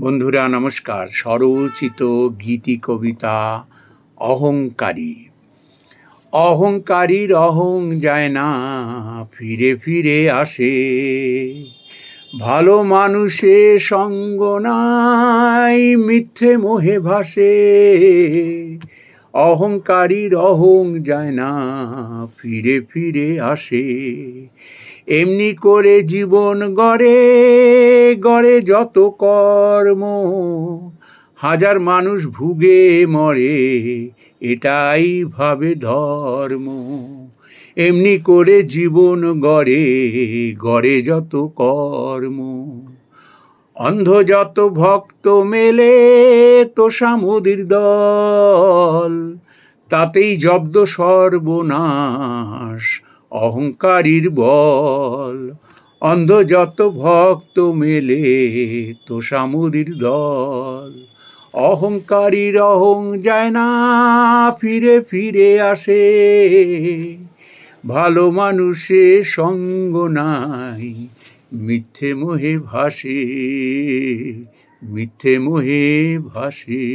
বন্ধুরা, নমস্কার। স্বরচিত গীতি কবিতা, অহংকারী। অহংকারীর অহং যায় না, ফিরে ফিরে আসে। ভালো মানুষে সঙ্গ নাই, মিথ্যে মোহে ভাসে। অহংকারীর অহং যায় না, ফিরে ফিরে আসে। এমনি করে জীবন গড়ে গড়ে যত কর্ম, হাজার মানুষ ভুগে মরে, এটাই ভাবে ধর্ম। এমনি করে জীবন গড়ে গড়ে যত কর্ম। অন্ধ যত ভক্ত মেলে তো সামুদির দল, তাতেই জব্দ সর্বনাশ। অহংকারীর বল। অন্ধ যত ভক্ত মেলে তো সামুদির দল। অহংকারীর অহং যায় না, ফিরে ফিরে আসে। ভালো মানুষের সঙ্গ নাই, মিথ্যে মোহে ভাসে, মিথ্যে মোহে ভাসে।